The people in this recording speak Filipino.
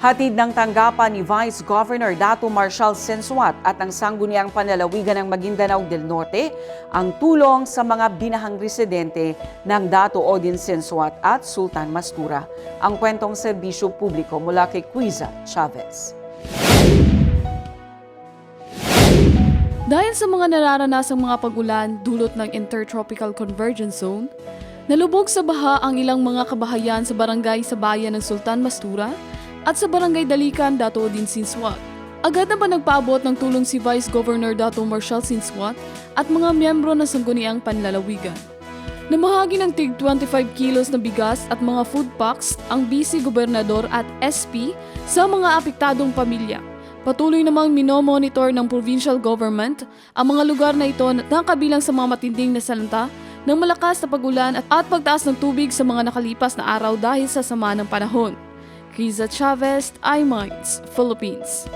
Hatid ng tanggapan ni Vice Governor Dato Marshal Sensuat at ng Sangguniang Panlalawigan ng Maguindanao del Norte ang tulong sa mga binahang residente ng Dato Odin Sensuat at Sultan Mastura. Ang kwentong serbisyo publiko mula kay Quiza Chavez. Dahil sa mga nararanasang mga pagulan dulot ng Intertropical Convergence Zone, nalubog sa baha ang ilang mga kabahayan sa barangay sa bayan ng Sultan Mastura at sa barangay Dalikan, Dato Odin Sinswat. Agad na ba nagpaabot ng tulong si Vice Governor Dato Marshal Sinswat at mga miyembro ng Sangguniang Panlalawigan? Namahagi ng tig 25 kilos na bigas at mga food packs ang Vice Gobernador at SP sa mga apektadong pamilya. Patuloy namang minomonitor ng provincial government ang mga lugar na ito na kabilang sa mga matinding na salanta ng malakas na pagulan at, at pagtaas ng tubig sa mga nakalipas na araw dahil sa sama ng panahon. Criza Chavez, iMinds, Philippines.